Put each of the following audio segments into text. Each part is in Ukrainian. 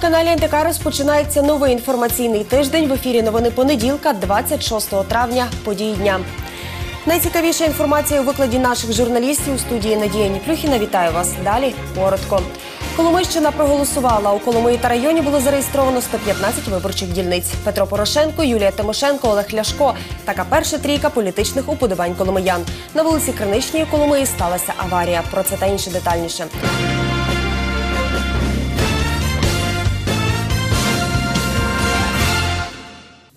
телеканалі НТК розпочинається новий інформаційний тиждень. В ефірі новини понеділка, 26 травня. Події дня. Найцікавіша інформація у викладі наших журналістів у студії Надія Ніплюхіна. Вітаю вас. Далі коротко. Коломийщина проголосувала. У Коломиї та районі було зареєстровано 115 виборчих дільниць. Петро Порошенко, Юлія Тимошенко, Олег Ляшко. Така перша трійка політичних уподобань коломиян. На вулиці Криничній Коломиї сталася аварія. Про це та інше детальніше.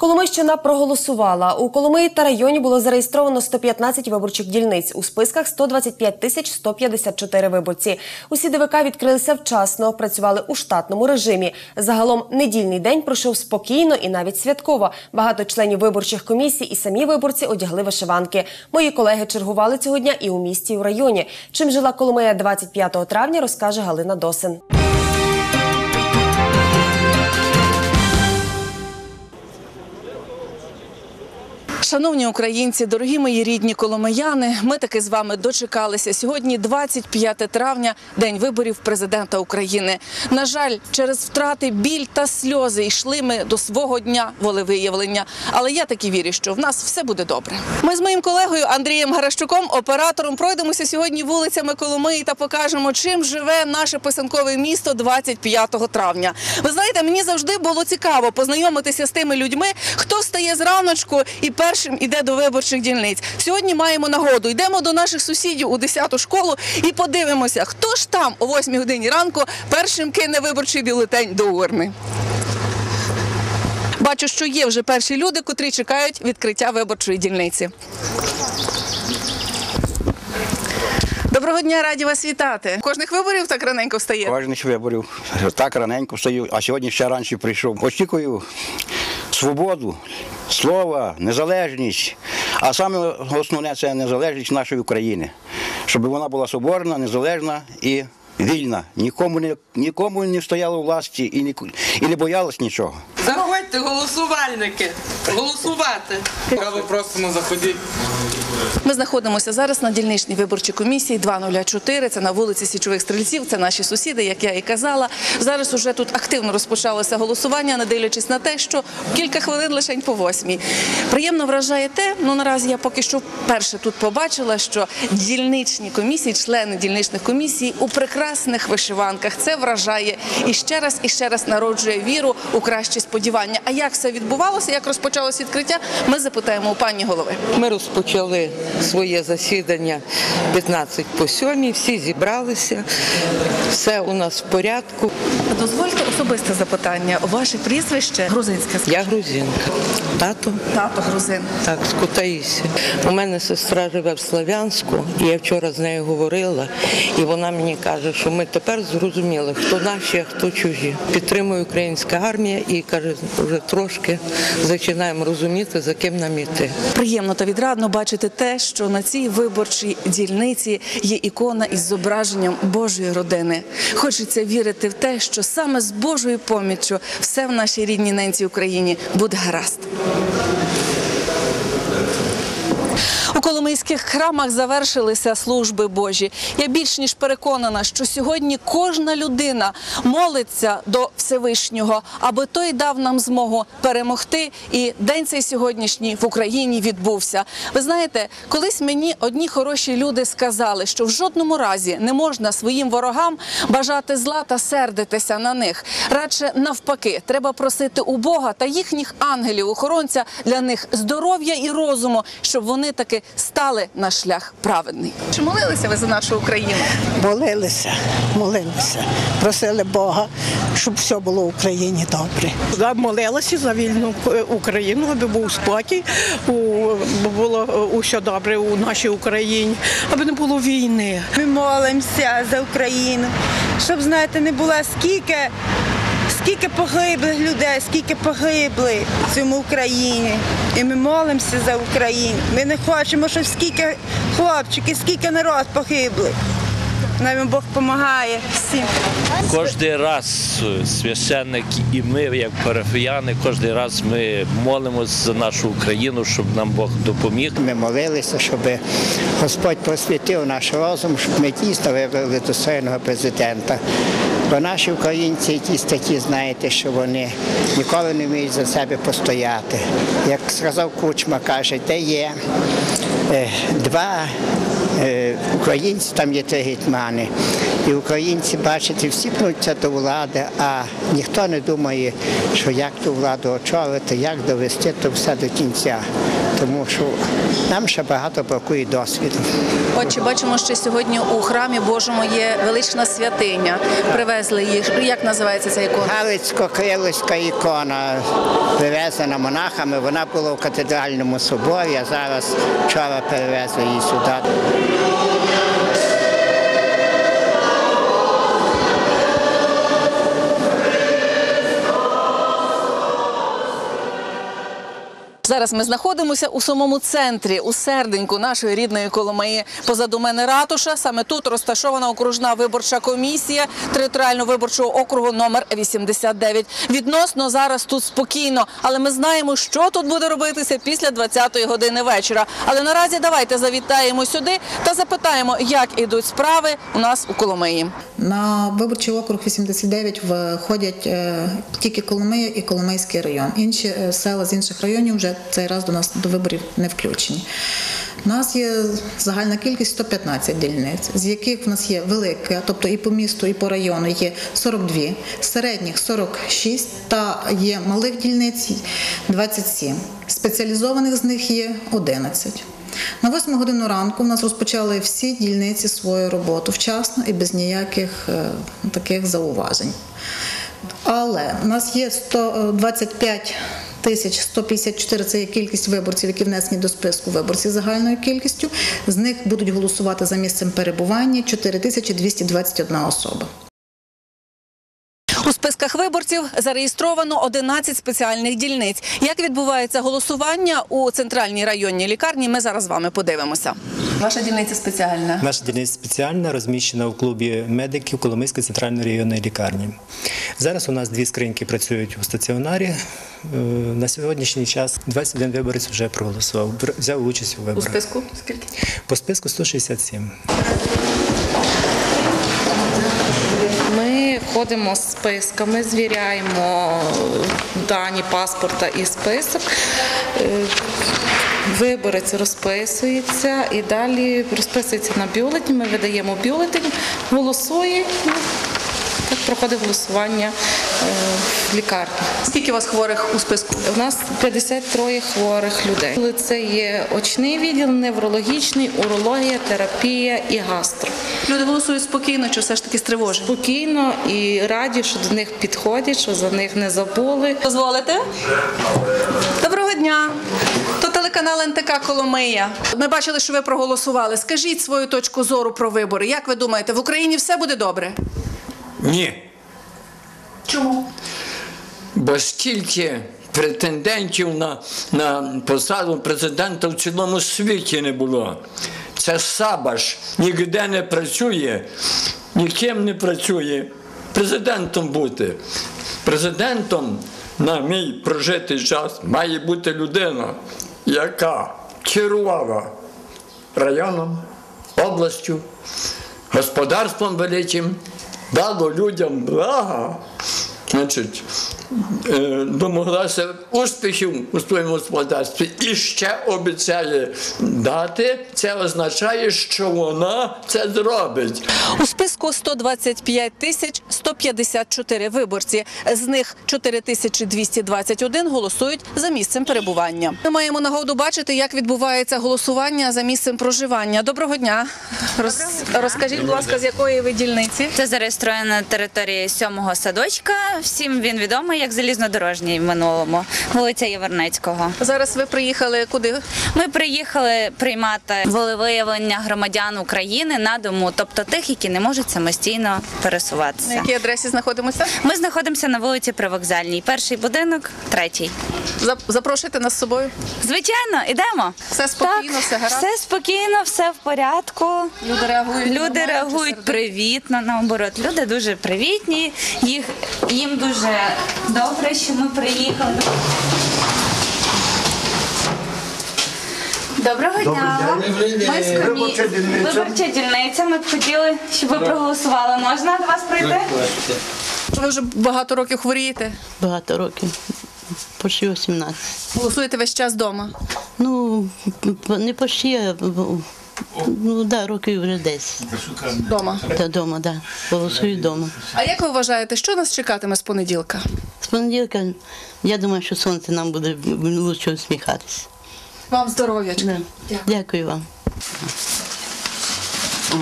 Коломийщина проголосувала. У Коломиї та районі було зареєстровано 115 виборчих дільниць. У списках 125 тисяч 154 виборці. Усі ДВК відкрилися вчасно, працювали у штатному режимі. Загалом недільний день пройшов спокійно і навіть святково. Багато членів виборчих комісій і самі виборці одягли вишиванки. Мої колеги чергували цього дня і у місті, і у районі. Чим жила Коломия 25 травня, розкаже Галина Досин. Шановні українці, дорогі мої рідні коломияни, ми таки з вами дочекалися. Сьогодні 25 травня, день виборів президента України. На жаль, через втрати, біль та сльози йшли ми до свого дня волевиявлення. Але я таки вірю, що в нас все буде добре. Ми з моїм колегою Андрієм Гаращуком, оператором, пройдемося сьогодні вулицями Коломиї та покажемо, чим живе наше писанкове місто 25 травня. Ви знаєте, мені завжди було цікаво познайомитися з тими людьми, хто стає зраночку і першим іде до виборчих дільниць. Сьогодні маємо нагоду. Йдемо до наших сусідів у 10-ту школу і подивимося, хто ж там о 8 годині ранку першим кине виборчий бюлетень до урни. Бачу, що є вже перші люди, котрі чекають відкриття виборчої дільниці. Доброго дня, раді вас вітати. Кожних виборів так раненько встає. Кожних виборів. Так раненько встаю, а сьогодні ще раніше прийшов. Очікую свободу, слова, незалежність. А саме основне це незалежність нашої України. Щоб вона була соборна, незалежна і вільна. Нікому не, нікому не стояла у власті і, ні, і не боялась нічого. Заходьте, голосувальники, голосувати. Право просимо заходіть. Ми знаходимося зараз на дільничній виборчій комісії 204. Це на вулиці Січових Стрільців. Це наші сусіди, як я і казала. Зараз уже тут активно розпочалося голосування, не дивлячись на те, що кілька хвилин лише по восьмій. Приємно вражає те, ну наразі я поки що вперше тут побачила, що дільничні комісії, члени дільничних комісій у прекрасних вишиванках. Це вражає і ще раз, і ще раз народжує віру у кращі сподівання. А як все відбувалося, як розпочалося відкриття, ми запитаємо у пані голови. Ми розпочали своє засідання 15 по 7, всі зібралися, все у нас в порядку. Дозвольте особисте запитання. Ваше прізвище грузинське Я грузинка, тато тато грузин. так, з Кутаїсі. У мене сестра живе в Слов'янську, і я вчора з нею говорила, і вона мені каже, що ми тепер зрозуміли, хто наші, а хто чужі. Підтримує українська армія і каже, вже трошки починаємо розуміти, за ким нам іти. Приємно та відрадно бачити те, що на цій виборчій дільниці є ікона із зображенням Божої родини. Хочеться вірити в те, що саме з Божою поміччю все в нашій рідній ненці Україні буде гаразд. У Коломийських храмах завершилися служби Божі. Я більш ніж переконана, що сьогодні кожна людина молиться до Всевишнього, аби той дав нам змогу перемогти. І день цей сьогоднішній в Україні відбувся. Ви знаєте, колись мені одні хороші люди сказали, що в жодному разі не можна своїм ворогам бажати зла та сердитися на них. Радше навпаки, треба просити у Бога та їхніх ангелів, охоронця для них здоров'я і розуму, щоб вони таки стали на шлях праведний. Чи молилися ви за нашу Україну? Молилися, молилися, просили Бога, щоб все було в Україні добре. Да, молилася за вільну Україну, аби був спокій, було усе добре у нашій Україні, аби не було війни. Ми молимося за Україну, щоб знаєте, не було скільки, скільки погиблих людей, скільки погибли в цьому Україні. І ми молимося за Україну. Ми не хочемо, щоб скільки хлопчиків, скільки народ погибли. Нам Бог допомагає всім. Кожен раз священник і ми, як парафіяни, кожен раз ми молимося за нашу Україну, щоб нам Бог допоміг. Ми молилися, щоб Господь просвітив наш розум, щоб ми дійсно вибрали достойного президента. Бо наші українці якісь такі, знаєте, що вони ніколи не вміють за себе постояти. Як сказав Кучма, каже, де є е, два е, українці, там є три гетьмани. І українці, бачите, всі пнуться до влади, а ніхто не думає, що як ту владу очолити, як довести то все до кінця. Тому що нам ще багато бракує досвіду. Отже, бачимо, що сьогодні у храмі Божому є велична святиня. Привезли її. Як називається ця ікона? Галицько-Крилицька ікона привезена монахами. Вона була в катедральному соборі, а зараз вчора перевезли її сюди. Зараз ми знаходимося у самому центрі, у серденьку нашої рідної Коломиї. Позаду мене ратуша. Саме тут розташована окружна виборча комісія територіального виборчого округу номер 89. Відносно зараз тут спокійно, але ми знаємо, що тут буде робитися після 20-ї години вечора. Але наразі давайте завітаємо сюди та запитаємо, як ідуть справи у нас у Коломиї. На виборчий округ 89 входять е, тільки Коломия і Коломийський район. Інші е, села з інших районів вже цей раз до нас до виборів не включені. У нас є загальна кількість 115 дільниць, з яких в нас є велика, тобто і по місту, і по району є 42, середніх 46 та є малих дільниць 27. Спеціалізованих з них є 11. На 8 годину ранку в нас розпочали всі дільниці свою роботу вчасно і без ніяких е, таких зауважень. Але у нас є 125 тисяч 154 – це є кількість виборців, які внесені до списку виборців загальною кількістю. З них будуть голосувати за місцем перебування 4 тисячі 221 особа. У виборців зареєстровано 11 спеціальних дільниць. Як відбувається голосування у центральній районній лікарні? Ми зараз з вами подивимося. Ваша дільниця спеціальна. Наша дільниця спеціальна розміщена у клубі медиків Коломийської центральної районної лікарні. Зараз у нас дві скриньки працюють у стаціонарі. Е, На сьогоднішній час 21 виборець вже проголосував, взяв участь у У списку скільки? По списку 167. Ходимо з списками, звіряємо дані паспорта і список. Е, Виборець розписується і далі розписується на бюлетні. Ми видаємо бюлетень, голосує. Так проходить голосування в лікарні. Скільки у вас хворих у списку? У нас 53 хворих людей. Це є очний відділ, неврологічний, урологія, терапія і гастро. Люди голосують спокійно, чи все ж таки стривожені? Спокійно і раді, що до них підходять, що за них не забули. Дозволите? Доброго дня. То телеканал НТК Коломия. Ми бачили, що ви проголосували. Скажіть свою точку зору про вибори. Як ви думаєте, в Україні все буде добре? Ні. Чому? Бо стільки претендентів на, на посаду президента в цілому світі не було. Це Сабаш ніде не працює, ніким не працює. Президентом бути. Президентом на мій прожитий час має бути людина, яка керувала районом, областю, господарством великим, дало людям блага, значить, домоглася успіхів у своєму господарстві і ще обіцяє дати, це означає, що вона це зробить. У списку 125 тисяч 154 виборці. З них 4 тисячі 221 голосують за місцем перебування. Ми маємо нагоду бачити, як відбувається голосування за місцем проживання. Доброго дня. Роз... Розкажіть, будь ласка, з якої ви дільниці? Це зареєстровано на території сьомого садочка. Всім він відомий як залізнодорожній в минулому, вулиця Яворницького. Зараз ви приїхали куди? Ми приїхали приймати волевиявлення громадян України на дому, тобто тих, які не можуть самостійно пересуватися. На якій адресі знаходимося? Ми знаходимося на вулиці Привокзальній. Перший будинок, третій. Запрошуйте нас з собою. Звичайно, ідемо. Все спокійно, все гаразд? Все спокійно, все в порядку. Люди реагують Люди реагують привітно, наоборот. Люди дуже привітні. Їх їм дуже добре, що ми приїхали. Доброго дня. Ми з комі... Виборча дільниця. Виборча дільниця. Ми б хотіли, щоб ви проголосували. Можна до вас прийти? Ви вже багато років хворієте? Багато років. Почти 18. Голосуєте весь час вдома? Ну, не почти, а ну, да, років вже 10. Вдома? Та вдома, да. Голосую вдома. А як ви вважаєте, що нас чекатиме з понеділка? З понеділка, я думаю, що сонце нам буде лучше усміхатися. Вам здоров'ячка. Да. Дякую вам. О.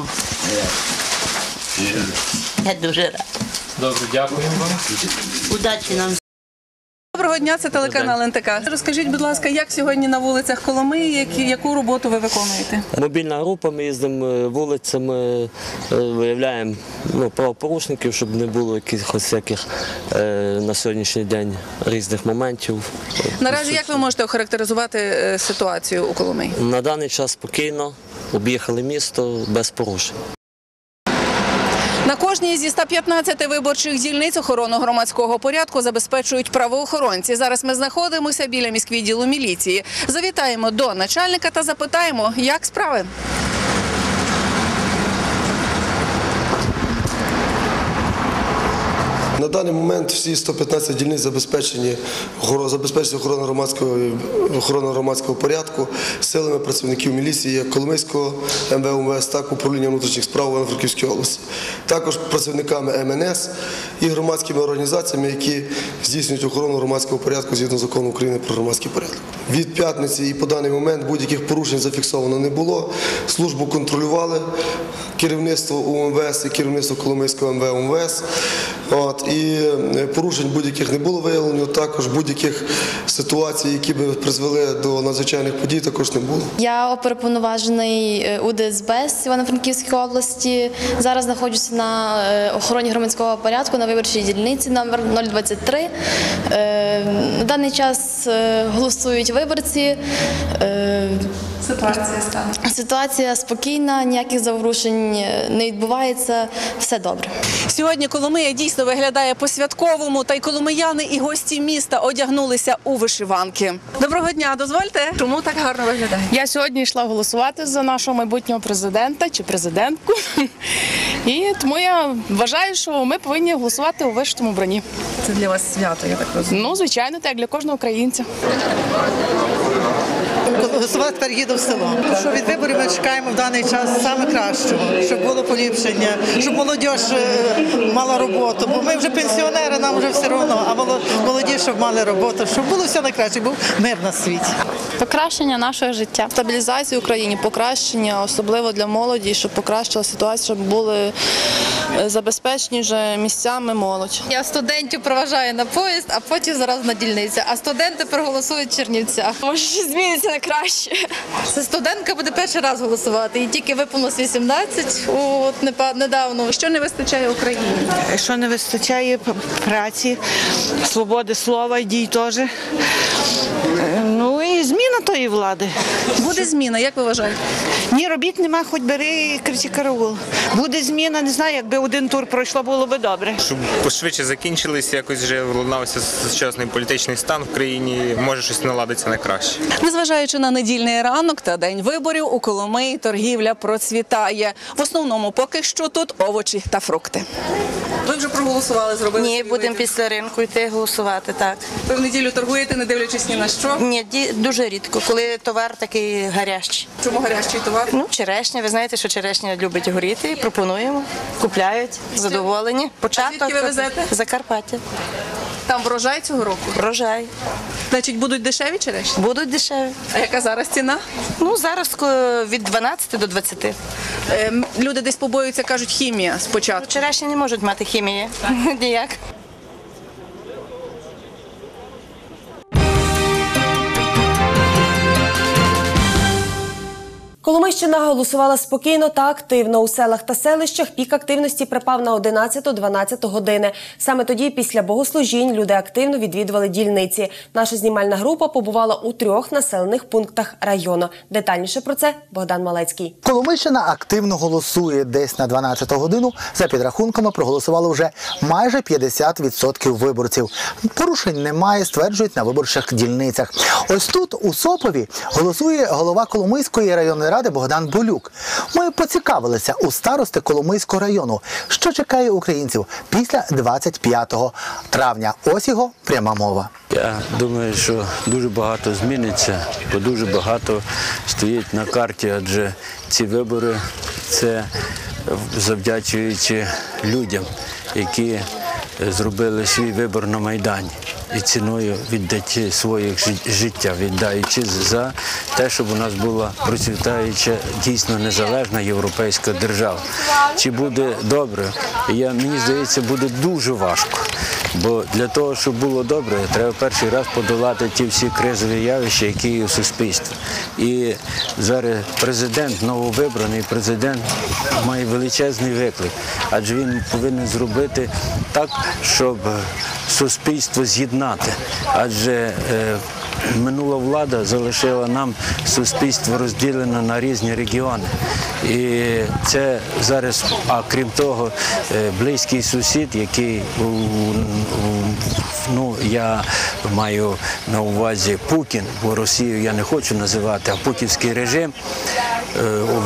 Я дуже рада. Добре, дякую вам. Удачі нам. Доброго дня, це телеканал НТК. Розкажіть, будь ласка, як сьогодні на вулицях Коломиї, яку роботу ви виконуєте? Мобільна група, ми їздимо е, вулицями, е, виявляємо ну, правопорушників, щоб не було якихось всяких е, на сьогоднішній день різних моментів. Наразі як ви можете охарактеризувати ситуацію у Коломиї? На даний час спокійно об'їхали місто без порушень. На кожній зі 115 виборчих дільниць охорону громадського порядку забезпечують правоохоронці. Зараз ми знаходимося біля міськвідділу міліції. Завітаємо до начальника та запитаємо, як справи. На даний момент всі 115 дільниць забезпечені забезпечені охорона громадського охорона громадського порядку силами працівників міліції Коломийського МВУМВС, так управління внутрішніх справ Івано-Франківській області, також працівниками МНС і громадськими організаціями, які здійснюють охорону громадського порядку згідно закону України про громадський порядок. Від п'ятниці і по даний момент будь-яких порушень зафіксовано не було. Службу контролювали керівництво УМВС і керівництво Коломийського МВУМВС. От, і е, порушень будь-яких не було виявлено. Також будь-яких ситуацій, які би призвели до надзвичайних подій, також не було. Я оперуповноважений е, УДСБ з Івано-Франківської області. Зараз знаходжуся на е, охороні громадського порядку на виборчій дільниці номер 023. Е, На даний час голосують виборці. Ситуація стане. Ситуація спокійна, ніяких заворушень е, не відбувається. Все добре. Сьогодні Коломия дійсно виглядає по-святковому, та й коломияни і гості міста одягнулися у вишиванки. Доброго дня, дозвольте. Чому так гарно виглядає? Я сьогодні йшла голосувати за нашого майбутнього президента чи президентку. І тому я вважаю, що ми повинні голосувати у вишитому броні. Це для вас свято, я так розумію. Ну, звичайно, так, для кожного українця. Голосувати тепер їду в село. Що від виборів ми чекаємо в даний час саме кращого, щоб було поліпшення, щоб молодь е, мала роботу. Бо ми вже пенсіонери, нам вже все одно, а моло- молоді, щоб мали роботу, щоб було все найкраще, був мир на світі. Покращення нашого життя, стабілізацію в Україні, покращення, особливо для молоді, щоб покращила ситуацію, щоб були е, забезпечені вже місцями молодь. Я студентів проважаю на поїзд, а потім зараз на дільницю. А студенти проголосують в Чернівцях. Може, щось зміниться на краще. Це студентка буде перший раз голосувати. І тільки виповнилось 18, от недавно. Що не вистачає Україні? Що не вистачає праці, свободи слова і дій теж. Зміна тої влади. Буде зміна, як ви вважаєте? Ні, робіт нема, хоч бери і кричи караул. Буде зміна, не знаю, якби один тур пройшло, було би добре. Щоб пошвидше закінчились, якось вже владнався сучасний політичний стан в країні, може щось наладиться на краще. Незважаючи на недільний ранок та день виборів, у Коломиї торгівля процвітає. В основному поки що тут овочі та фрукти. Ви вже проголосували, зробили Ні, будемо після ринку йти голосувати, так. Ви в неділю торгуєте, не дивлячись ні на що? Ні, дуже рідко, коли товар такий гарячий. Чому гарячий товар? Ну, черешня, ви знаєте, що черешня любить горіти, пропонуємо, купляють, задоволені. Початок. ви везете? Закарпаття. Там врожай цього року? Врожай. Значить, будуть дешеві черешні? Будуть дешеві. А яка зараз ціна? Ну, зараз від 12 до 20. Ем, люди десь побоюються, кажуть, хімія спочатку. Ну, черешні не можуть мати хімії. Ніяк. Коломийщина голосувала спокійно та активно. У селах та селищах пік активності припав на 11-12 години. Саме тоді, після богослужінь, люди активно відвідували дільниці. Наша знімальна група побувала у трьох населених пунктах району. Детальніше про це Богдан Малецький. Коломийщина активно голосує. Десь на 12 годину за підрахунками проголосувало вже майже 50% виборців. Порушень немає, стверджують на виборчих дільницях. Ось тут у Сопові голосує голова Коломийської районної ради Богдан Болюк. Ми поцікавилися у старости Коломийського району, що чекає українців після 25 травня. Ось його пряма мова. Я думаю, що дуже багато зміниться, бо дуже багато стоїть на карті, адже ці вибори це завдячуючи людям, які зробили свій вибор на Майдані і ціною віддати своїх жит- життя, віддаючи за те, щоб у нас була процвітаюча, дійсно незалежна європейська держава. Чи буде добре? Я, мені здається, буде дуже важко. Бо для того, щоб було добре, треба перший раз подолати ті всі кризові явища, які є у суспільстві. І зараз президент, нововибраний президент, має величезний виклик, адже він повинен зробити так, щоб суспільство з'єднати. Адже е, минула влада залишила нам суспільство розділене на різні регіони. І це зараз, а крім того, е, близький сусід, який ну я маю на увазі Путін, бо Росію я не хочу називати, а путінський режим,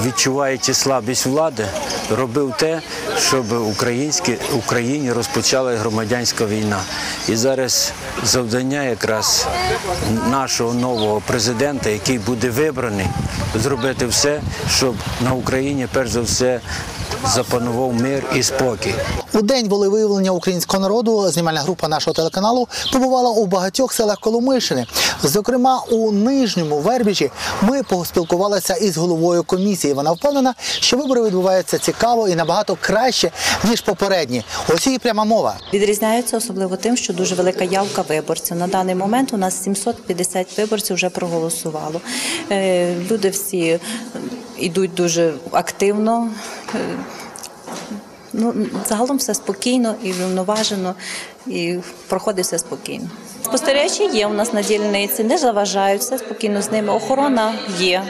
відчуваючи слабість влади, робив те, щоб українські Україні розпочала громадянська війна. І зараз завдання якраз нашого нового президента, який буде вибраний, зробити все, щоб на Україні перш за все запанував мир і спокій. У день волевиявлення українського народу знімальна група нашого телеканалу побувала у багатьох селах Коломийщини. Зокрема, у нижньому Вербіжі ми поспілкувалися із головою комісії. Вона впевнена, що вибори відбуваються цікаво і набагато краще ніж попередні. Ось її пряма мова. Відрізняються особливо тим, що дуже велика явка виборців. На даний момент у нас 750 виборців вже проголосувало. Е, Люди всі йдуть дуже активно. Е, Ну, загалом все спокійно і врівноважено, і проходить все спокійно. Спостерігачі є у нас на дільниці, не заважають, все спокійно з ними. Охорона є.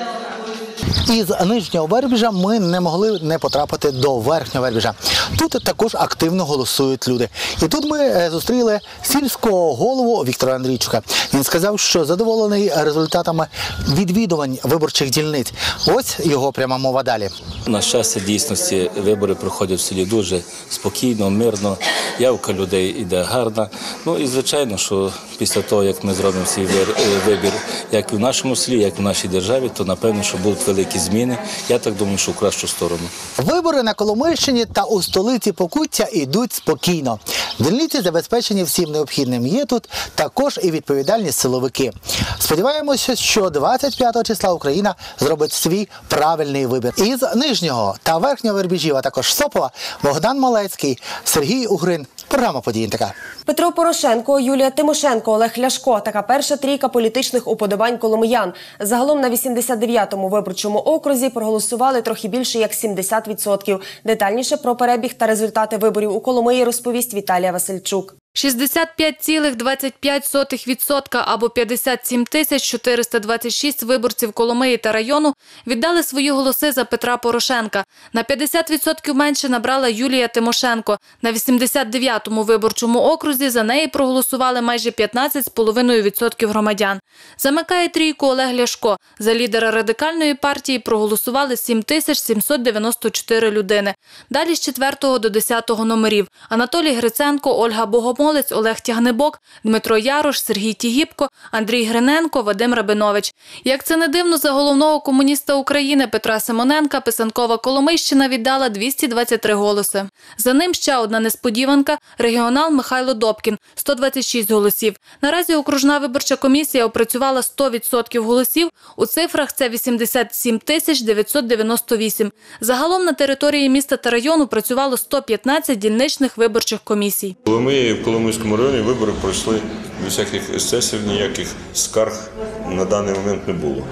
Із нижнього Вербіжа ми не могли не потрапити до верхнього Вербіжа. Тут також активно голосують люди. І тут ми е, зустріли сільського голову Віктора Андрійчука. Він сказав, що задоволений результатами відвідувань виборчих дільниць. Ось його пряма мова далі. На щастя, дійсності вибори проходять в селі дуже спокійно, мирно. Явка людей іде гарна. Ну і звичайно, що після того, як ми зробимо свій е, вибір, як і в нашому селі, як і в нашій державі, то напевно, що будуть великі зміни. Я так думаю, що в кращу сторону. Вибори на Коломийщині та у столиці Покуття йдуть спокійно. Дільниці забезпечені всім необхідним. Є тут також і відповідальні силовики. Сподіваємося, що 25 числа Україна зробить свій правильний вибір. Із нижнього та верхнього вербіжів, а також Сопова, Богдан Малецький, Сергій Угрин. Програма «Події така. Петро Порошенко, Юлія Тимошенко, Олег Ляшко. Така перша трійка політичних уподобань коломиян. Загалом на 89-му виборчому окрузі проголосували трохи більше як 70%. Детальніше про перебіг та результати виборів у Коломиї розповість Віталія Васильчук. 65,25% або 57 тисяч 426 виборців Коломиї та району віддали свої голоси за Петра Порошенка. На 50% менше набрала Юлія Тимошенко. На 89-му виборчому окрузі за неї проголосували майже 15,5% громадян. Замикає трійку Олег Ляшко. За лідера радикальної партії проголосували 7 тисяч 794 людини. Далі з 4 до 10 номерів Анатолій Гриценко, Ольга Богомолець, Олег Тягнебок, Дмитро Ярош, Сергій Тігіпко, Андрій Гриненко, Вадим Рабинович. Як це не дивно, за головного комуніста України Петра Симоненка Писанкова Коломийщина віддала 223 голоси. За ним ще одна несподіванка – регіонал Михайло Добкін – 126 голосів. Наразі окружна виборча комісія опрацювала 100% голосів. У цифрах це 87 тисяч 998. Загалом на території міста та району працювало 115 дільничних виборчих комісій. Коломиї, в Коломийському районі вибори пройшли без всяких ексцесів, ніяких скарг на даний момент не було.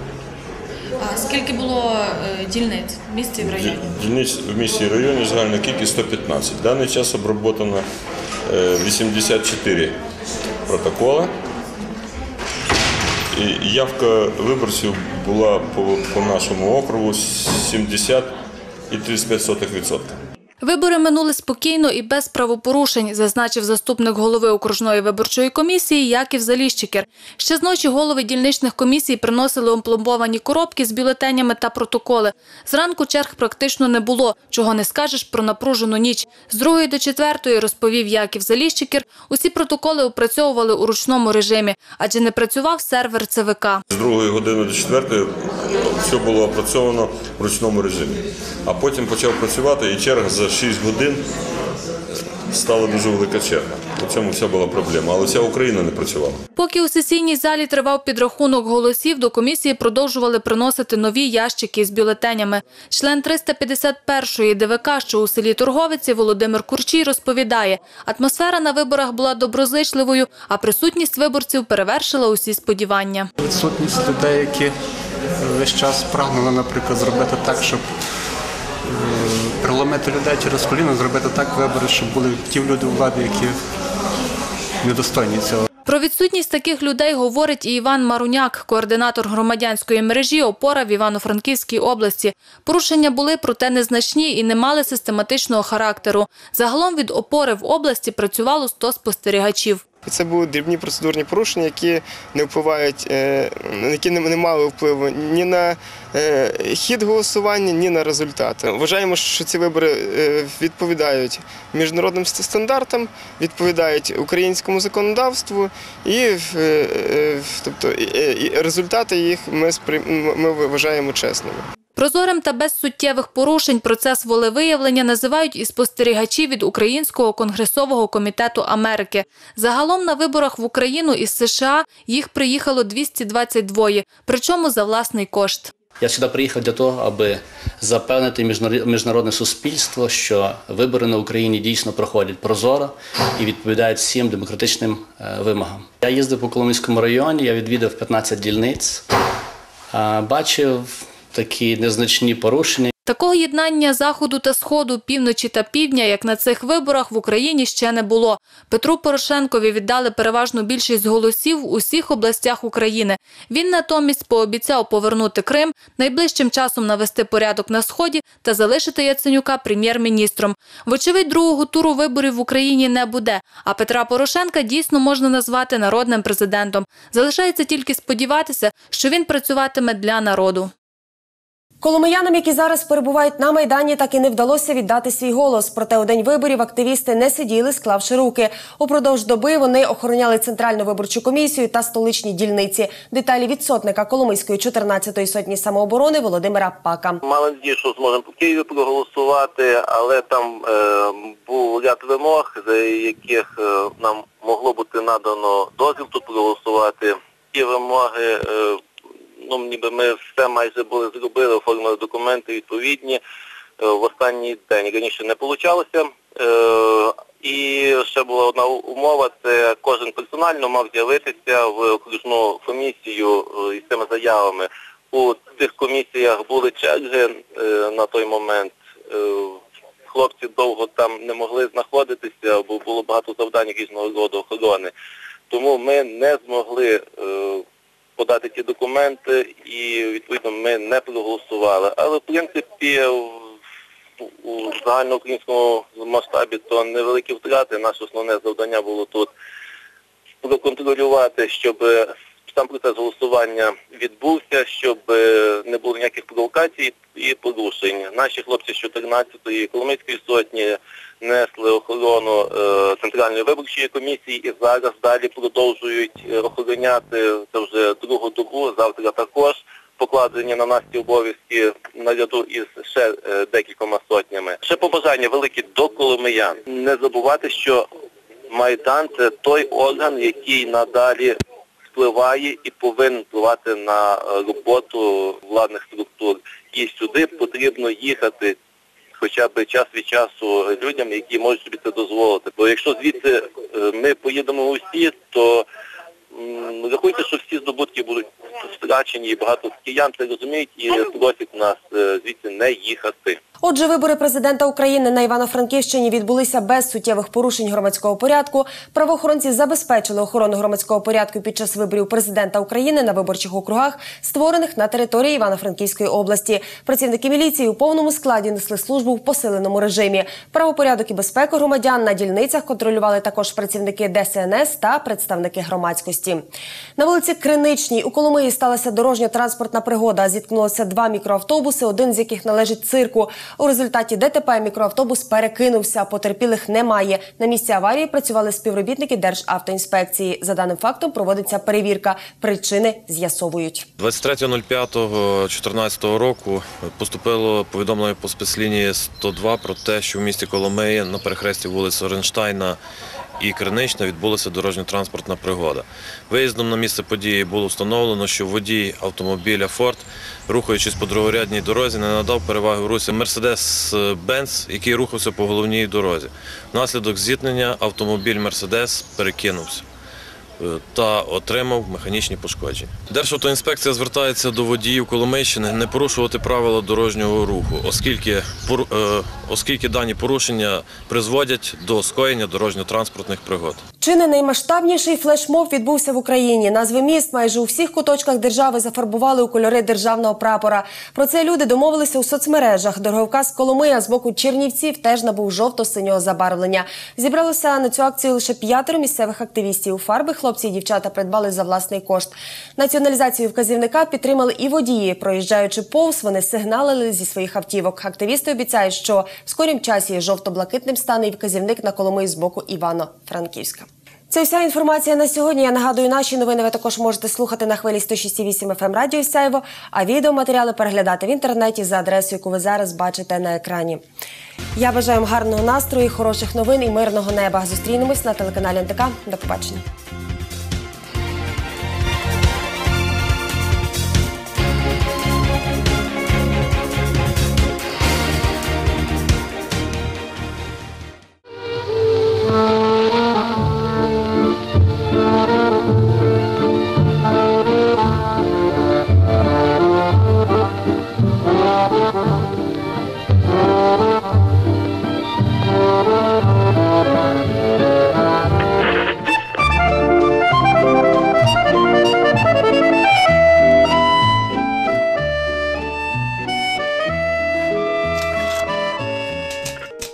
Скільки було е, дільниць в місті і в районі? Дільниць в місті і районі загальна кількість 115. В даний час оброботано е, 84 протоколи. І явка виборців була по, по нашому округу 70 і 35%. Вибори минули спокійно і без правопорушень, зазначив заступник голови окружної виборчої комісії Яків Заліщикер. Ще з ночі голови дільничних комісій приносили опломбовані коробки з бюлетенями та протоколи. Зранку черг практично не було, чого не скажеш про напружену ніч. З другої до четвертої, розповів Яків Заліщикер, усі протоколи опрацьовували у ручному режимі, адже не працював сервер ЦВК. З другої години до четвертої все було опрацьовано в ручному режимі. А потім почав працювати і черга за 6 годин стала дуже велика черга. У цьому вся була проблема. Але вся Україна не працювала. Поки у сесійній залі тривав підрахунок голосів, до комісії продовжували приносити нові ящики з бюлетенями. Член 351-ї ДВК, що у селі Торговиці, Володимир Курчій розповідає, атмосфера на виборах була доброзичливою, а присутність виборців перевершила усі сподівання. Відсутність людей, які весь час прагнули, наприклад, зробити так, щоб приломити людей через коліно, зробити так вибори, щоб були ті люди у владі, які недостойні цього. Про відсутність таких людей говорить і Іван Маруняк, координатор громадянської мережі «Опора» в Івано-Франківській області. Порушення були, проте незначні і не мали систематичного характеру. Загалом від «Опори» в області працювало 100 спостерігачів. Це були дрібні процедурні порушення, які не впливають, е, які не мали впливу ні на е, хід голосування, ні на результати. Вважаємо, що ці вибори е, відповідають міжнародним стандартам, відповідають українському законодавству, і тобто результати їх ми вважаємо чесними. Прозорим та без суттєвих порушень процес волевиявлення називають і спостерігачі від Українського конгресового комітету Америки. Загалом на виборах в Україну із США їх приїхало 222, причому за власний кошт. Я сюди приїхав для того, аби запевнити міжнарод- міжнародне суспільство, що вибори на Україні дійсно проходять прозоро і відповідають всім демократичним е, вимогам. Я їздив по Коломийському районі, я відвідав 15 дільниць, бачив такі незначні порушення. Такого єднання заходу та сходу, півночі та півдня, як на цих виборах в Україні ще не було. Петру Порошенкові віддали переважну більшість голосів в усіх областях України. Він натомість пообіцяв повернути Крим, найближчим часом навести порядок на сході та залишити Яценюка прем'єр-міністром. Вочевидь, другого туру виборів в Україні не буде. А Петра Порошенка дійсно можна назвати народним президентом. Залишається тільки сподіватися, що він працюватиме для народу. Коломиянам, які зараз перебувають на майдані, так і не вдалося віддати свій голос. Проте у день виборів активісти не сиділи, склавши руки. Упродовж доби вони охороняли центральну виборчу комісію та столичні дільниці. Деталі від сотника Коломийської 14-ї сотні самооборони Володимира Пака. Мали надію, що зможемо по Києві проголосувати, але там е, був ряд вимог, за яких е, нам могло бути надано дозвіл тут проголосувати. Ті вимоги, е, ну ніби ми все майже були зробили, оформили документи відповідні. Е, в останній день раніше не вийшло. Е, і ще була одна умова, це кожен персонально мав з'явитися в окружну комісію е, із цими заявами. У цих комісіях були черги на той момент. Хлопці довго там не могли знаходитися, бо було багато завдань різного роду охорони. Тому ми не змогли подати ті документи і відповідно ми не проголосували. Але в принципі у загальноукраїнському масштабі то невеликі втрати. Наше основне завдання було тут проконтролювати, щоб сам процес голосування відбувся, щоб не було ніяких провокацій і порушень. Наші хлопці з 14-ї Коломийської сотні несли охорону е, центральної виборчої комісії і зараз далі продовжують е, охороняти це вже другу добу. Завтра також покладені на нас ці обов'язки наряду із ще е, декількома сотнями. Ще побажання великі до коломиян. Не забувати, що Майдан це той орган, який надалі впливає і повинен впливати на роботу владних структур. І сюди потрібно їхати хоча б час від часу людям, які можуть собі це дозволити. Бо якщо звідси е, ми поїдемо усі, то рахуйте, що всі здобутки будуть втрачені, і багато киян це розуміють і просять нас е, звідси не їхати. Отже, вибори президента України на Івано-Франківщині відбулися без суттєвих порушень громадського порядку. Правоохоронці забезпечили охорону громадського порядку під час виборів президента України на виборчих округах, створених на території Івано-Франківської області. Працівники міліції у повному складі несли службу в посиленому режимі. Правопорядок і безпеку громадян на дільницях контролювали також працівники ДСНС та представники громадськості. На вулиці Криничній у Коломиї сталася дорожньо-транспортна пригода. Зіткнулося два мікроавтобуси, один з яких належить цирку. У результаті ДТП мікроавтобус перекинувся. Потерпілих немає. На місці аварії працювали співробітники Державтоінспекції. За даним фактом проводиться перевірка. Причини з'ясовують. 23.05.2014 року поступило повідомлення по спецлінії 102 про те, що в місті Коломиї на перехресті вулиць Оренштайна і Кринична відбулася дорожньо-транспортна пригода. Виїздом на місце події було встановлено, що водій автомобіля Форд, рухаючись по другорядній дорозі, не надав переваги русі Мерседес Бенц, який рухався по головній дорозі. Внаслідок зіткнення автомобіль Мерседес перекинувся та отримав механічні пошкодження. Державтоінспекція звертається до водіїв Коломийщини не порушувати правила дорожнього руху, оскільки, пору- е, оскільки дані порушення призводять до скоєння дорожньо-транспортних пригод. Чи не наймасштабніший флешмоб відбувся в Україні? Назви міст майже у всіх куточках держави зафарбували у кольори державного прапора. Про це люди домовилися у соцмережах. Дороговказ Коломия з боку Чернівців теж набув жовто-синього забарвлення. Зібралося на цю акцію лише п'ятеро місцевих активістів. Фарби хлопці і дівчата придбали за власний кошт. Націоналізацію вказівника підтримали і водії. Проїжджаючи повз, вони сигналили зі своїх автівок. Активісти обіцяють, що в скорім часі жовто-блакитним стане і вказівник на Коломиї з боку Івано-Франківська. Це вся інформація на сьогодні. Я нагадую, наші новини ви також можете слухати на хвилі 106,8 FM Радіо Сяйво, а відеоматеріали переглядати в інтернеті за адресою, яку ви зараз бачите на екрані. Я бажаю вам гарного настрою, хороших новин і мирного неба. Зустрінемось на телеканалі НТК. До побачення.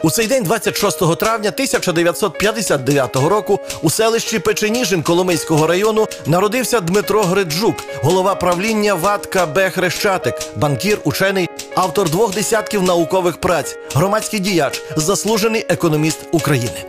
У цей день, 26 травня 1959 року, у селищі Печеніжин Коломийського району народився Дмитро Гриджук, голова правління ВАТ КБ Хрещатик, банкір, учений, автор двох десятків наукових праць, громадський діяч, заслужений економіст України.